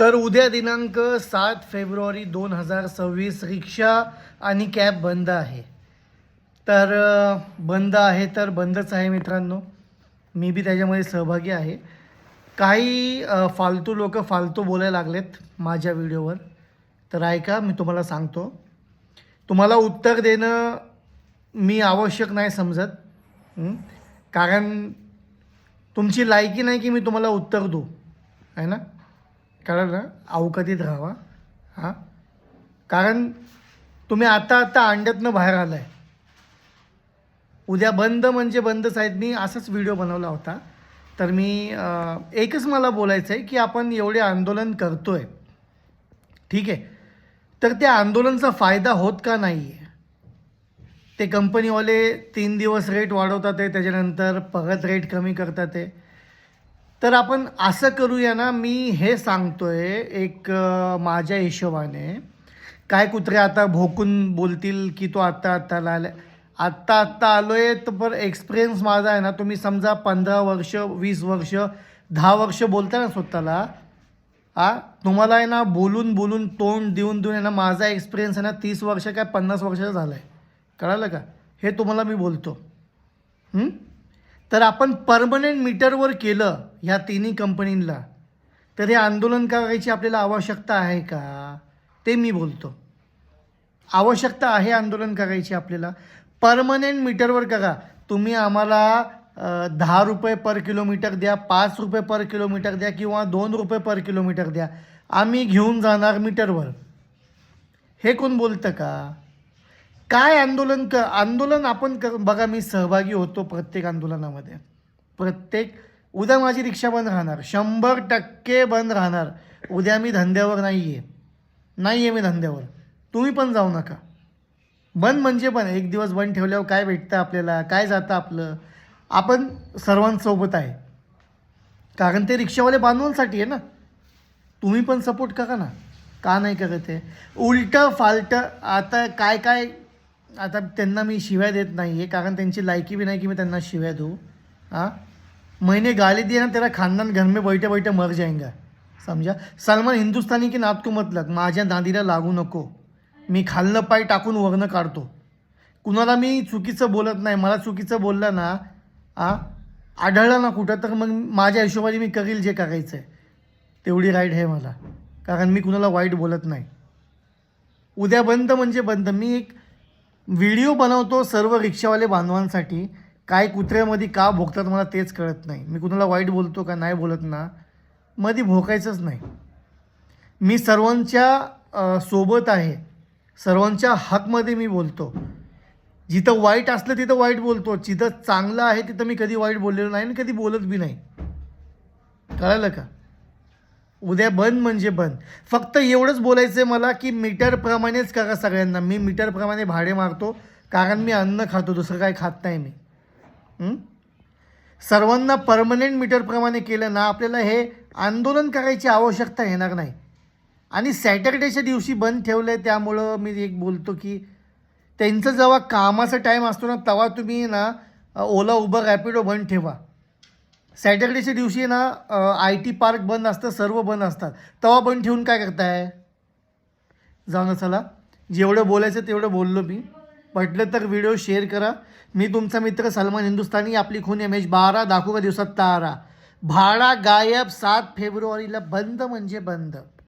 तर उद्या दिनांक सात फेब्रुवारी दोन हजार सव्वीस रिक्षा आणि कॅब बंद आहे. तर बंद आहे तर बंदच आहे मित्रांनो. मी बी त्याच्यामध्ये सहभागी आहे. काही फालतू लोक फालतू बोलायला लागलेत माझ्या व्हिडिओवर. तर ऐका मी तुम्हाला सांगतो. तुम्हाला उत्तर देणं मी आवश्यक नाही समजत. कारण तुमची लायकी नाही की मी तुम्हाला उत्तर देऊ. आहे ना? ना अवकतीत राहावा. हां? कारण तुम्ही आता आता अंड्यातनं बाहेर आलाय. उद्या बंद म्हणजे बंद साहेब मी असाच व्हिडिओ बनवला होता. तर मी एकच मला बोलायचं आहे की आपण एवढे आंदोलन करतो आहे ठीक आहे? तर त्या आंदोलनचा फायदा होत का नाही आहे ते कंपनीवाले तीन दिवस रेट वाढवतात आहे त्याच्यानंतर परत रेट कमी करतात आहे. तर आपण असं करूया ना मी हे सांगतोय एक माझ्या हिशोबाने. काय कुत्रे आता भोकून बोलतील की तो आत्ता आत्ता आला आत्ता आत्ता आलो आहे तर पर एक्सपिरियन्स माझा आहे ना तुम्ही समजा पंधरा वर्ष वीस वर्ष दहा वर्ष बोलता ना स्वतःला आ तुम्हाला आहे ना बोलून बोलून तोंड देऊन देऊन आहे ना माझा एक्सपिरियन्स आहे ना तीस वर्ष काय पन्नास वर्षाचा झाला आहे कळालं का? हे तुम्हाला मी बोलतो. हं? तर आपण परमनंट मीटरवर केलं ह्या तिन्ही कंपनींना तर हे आंदोलन करायची आपल्याला आवश्यकता आहे का? ते मी बोलतो. आवश्यकता आहे आंदोलन करायची आपल्याला. परमनंट मीटरवर करा. तुम्ही आम्हाला दहा रुपये पर किलोमीटर द्या पाच रुपये पर किलोमीटर द्या किंवा दोन रुपये पर किलोमीटर द्या. आम्ही घेऊन जाणार मीटरवर हे कोण बोलतं का? काय आंदोलन क आंदोलन आपण कर बघा मी सहभागी होतो प्रत्येक आंदोलनामध्ये. प्रत्येक उद्या माझी रिक्षा बंद राहणार. शंभर टक्के बंद राहणार. उद्या मी धंद्यावर नाही आहे नाही आहे मी धंद्यावर. तुम्ही पण जाऊ नका. बंद म्हणजे पण एक दिवस बंद ठेवल्यावर काय भेटतं आपल्याला? काय जातं आपलं? आपण सर्वांसोबत आहे. कारण ते रिक्षावाले बांधवांसाठी आहे ना. तुम्ही पण सपोर्ट करा ना. का नाही करत आहे उलटं फालटं आता काय काय आता त्यांना मी शिव्या देत नाही आहे कारण त्यांची लायकी बी नाही की मी त्यांना शिव्या देऊ. हां? मैंने गाली दिया ना तेरा खानदान घर में बैठे बैठे मर जाएंगा. समजा सलमान हिंदुस्तानी की नातकू तू माझ्या नादीला लागू नको. मी खाल्लं पाय टाकून वरनं काढतो. कुणाला मी चुकीचं बोलत नाही मला चुकीचं बोललं ना आ आढळलं ना कुठं तर मग माझ्या हिशोबाने मी करील जे करायचं आहे तेवढी राईट आहे मला. कारण मी कुणाला वाईट बोलत नाही. उद्या बंद म्हणजे बंद. मी एक व्हिडिओ बनवतो सर्व रिक्षावाले बांधवांसाठी. काय कुत्र्यामध्ये का भोगतात मला तेच कळत नाही. मी कुणाला वाईट बोलतो का नाही बोलत ना मध्ये भोकायचंच नाही. मी सर्वांच्या सोबत आहे. सर्वांच्या हकमध्ये मी बोलतो. जिथं वाईट असलं तिथं वाईट बोलतो. जिथं चांगलं आहे तिथं मी कधी वाईट बोललेलो नाही आणि कधी बोलत बी नाही. कळालं का? उद्या बंद म्हणजे बंद. फक्त एवढंच बोलायचं आहे मला की मीटरप्रमाणेच करा सगळ्यांना. मी मीटरप्रमाणे भाडे मारतो कारण मी अन्न खातो दुसरं काय खात नाही मी. सर्वांना परमनंट मीटरप्रमाणे केलं ना आपल्याला हे आंदोलन करायची आवश्यकता येणार नाही. आणि सॅटर्डेच्या दिवशी बंद ठेवलं आहे त्यामुळं मी एक बोलतो की त्यांचं जेव्हा कामाचा टाईम असतो ना तेव्हा तुम्ही ना ओला उबर रॅपिडो बंद ठेवा. सॅटर्डेच्या दिवशी ना आय टी पार्क बंद असतं सर्व बंद असतात. तेव्हा बंद ठेवून काय करताय? जाऊन चला. जेवढं बोलायचं तेवढं बोललो मी. पटलं तर व्हिडिओ शेअर करा. मी तुमचा मित्र सलमान हिंदुस्तानी आपली खून एम एच बारा दाखवू का दिवसात तारा? भाडा गायब सात फेब्रुवारीला बंद म्हणजे बंद.